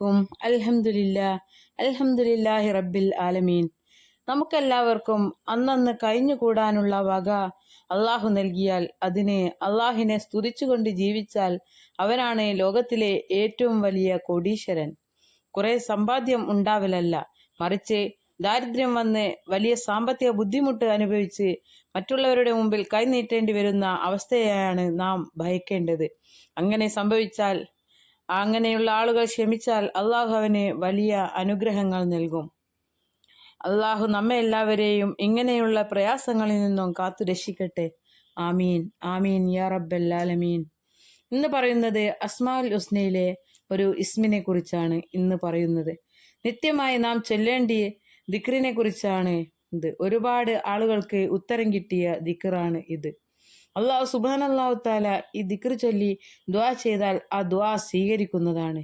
അലൈക്കും അൽഹംദുലില്ല അൽഹംദുലില്ലാഹി റബ്ബിൽ ആലമീൻ. നമുക്കെല്ലാവർക്കും അന്നന്ന് കഴിഞ്ഞുകൂടാനുള്ള വക അള്ളാഹു നൽകിയാൽ അതിനെ അള്ളാഹിനെ സ്തുതിച്ചുകൊണ്ട് ജീവിച്ചാൽ അവനാണ് ലോകത്തിലെ ഏറ്റവും വലിയ കോടീശ്വരൻ. കുറെ സമ്പാദ്യം ഉണ്ടാവലല്ല. മറിച്ച് ദാരിദ്ര്യം വന്ന് വലിയ സാമ്പത്തിക ബുദ്ധിമുട്ട് അനുഭവിച്ച് മറ്റുള്ളവരുടെ മുമ്പിൽ കൈനീട്ടേണ്ടി വരുന്ന അവസ്ഥയാണ് നാം ഭയക്കേണ്ടത്. അങ്ങനെ സംഭവിച്ചാൽ അങ്ങനെയുള്ള ആളുകൾ ക്ഷമിച്ചാൽ അള്ളാഹു അവന് വലിയ അനുഗ്രഹങ്ങൾ നൽകും. അള്ളാഹു നമ്മെ എല്ലാവരെയും ഇങ്ങനെയുള്ള പ്രയാസങ്ങളിൽ നിന്നും കാത്തു രക്ഷിക്കട്ടെ. ആമീൻ. ആമീൻ. യാ റബ്ബല്ലാലമീൻ. ഇന്ന് പറയുന്നത് അസ്മാൽ ഉസ്നയിലെ ഒരു ഇസ്മിനെ കുറിച്ചാണ് ഇന്ന് പറയുന്നത്. നിത്യമായി നാം ചൊല്ലേണ്ടിയ ദിക്റിനെ കുറിച്ചാണ് ഇത്. ഒരുപാട് ആളുകൾക്ക് ഉത്തരം കിട്ടിയ ദിക്റാണ് ഇത്. അള്ളാഹു സുബാൻ അള്ളാഹു താല ഈ ദിക്ർ ചൊല്ലി ദ്വാ ചെയ്താൽ ആ ദ്വാ സ്വീകരിക്കുന്നതാണ്.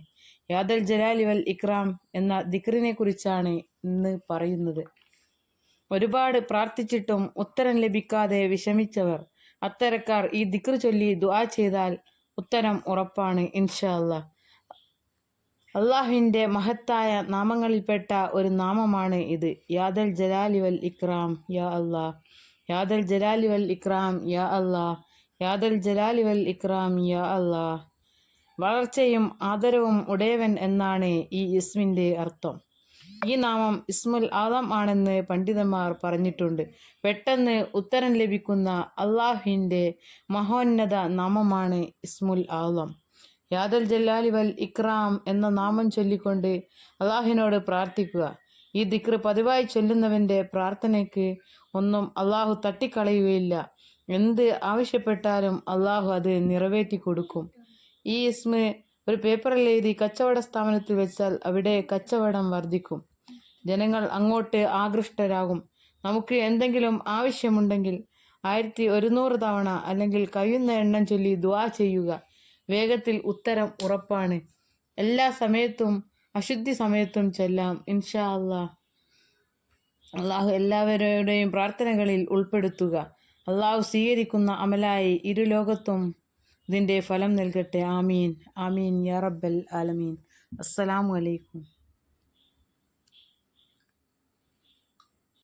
യാദൽ ജലാലിവൽ ഇക്രാം എന്ന ദിക്റിനെ കുറിച്ചാണ് ഇന്ന് പറയുന്നത്. ഒരുപാട് പ്രാർത്ഥിച്ചിട്ടും ഉത്തരം ലഭിക്കാതെ വിഷമിച്ചവർ അത്തരക്കാർ ഈ ദിക്ർ ചൊല്ലി ദ്വാ ചെയ്താൽ ഉത്തരം ഉറപ്പാണ് ഇൻഷാ അല്ലാ അള്ളാഹുവിന്റെ മഹത്തായ നാമങ്ങളിൽപ്പെട്ട ഒരു നാമമാണ് ഇത്. യാദൽ ജലാലിവൽ ഇക്രാം യാ അല്ലാ യാദൽ ജലാലി വൽ ഇക്രാം യാ അല്ലാ യാദൽ ജലാലി വൽ ഇക്രാം യാ അല്ലാ വളർച്ചയും ആദരവും ഉടയവൻ എന്നാണ് ഈ ഇസ്മിന്റെ അർത്ഥം. ഈ നാമം ഇസ്മുൽ ആദം ആണെന്ന് പണ്ഡിതന്മാർ പറഞ്ഞിട്ടുണ്ട്. പെട്ടെന്ന് ഉത്തരം ലഭിക്കുന്ന അള്ളാഹുവിന്റെ മഹോന്നത നാമമാണ് ഇസ്മുൽ ആദം. യാദൽ ജലാലി വൽ ഇക്രാം എന്ന നാമം ചൊല്ലിക്കൊണ്ട് അള്ളാഹുവിനോട് പ്രാർത്ഥിക്കുക. ഈ ദിക്ർ പതിവായി ചൊല്ലുന്നവന്റെ പ്രാർത്ഥനയ്ക്ക് ഒന്നും അള്ളാഹു തട്ടിക്കളയുകയില്ല. എന്ത് ആവശ്യപ്പെട്ടാലും അള്ളാഹു അത് നിറവേറ്റി കൊടുക്കും. ഈ ഇസ്മ ഒരു പേപ്പറിൽ എഴുതി കച്ചവട സ്ഥാപനത്തിൽ വെച്ചാൽ അവിടെ കച്ചവടം വർദ്ധിക്കും. ജനങ്ങൾ അങ്ങോട്ട് ആകൃഷ്ടരാകും. നമുക്ക് എന്തെങ്കിലും ആവശ്യമുണ്ടെങ്കിൽ ആയിരത്തി ഒരുന്നൂറ് തവണ അല്ലെങ്കിൽ കഴിയുന്ന എണ്ണം ചൊല്ലി ദുആ ചെയ്യുക. വേഗത്തിൽ ഉത്തരം ഉറപ്പാണ്. എല്ലാ സമയത്തും അശുദ്ധി സമയത്തും ചെല്ലാം ഇൻഷാ അള്ളാഹ് അള്ളാഹു എല്ലാവരുടെയും പ്രാർത്ഥനകളിൽ ഉൾപ്പെടുത്തുക. അള്ളാഹു സ്വീകരിക്കുന്ന അമലായി ഇരുലോകത്തും ഇതിന്റെ ഫലം നൽകട്ടെ. ആമീൻ. ആമീൻ. യാ റബ്ബൽ ആലമീൻ. അസ്സലാമു അലൈക്കും.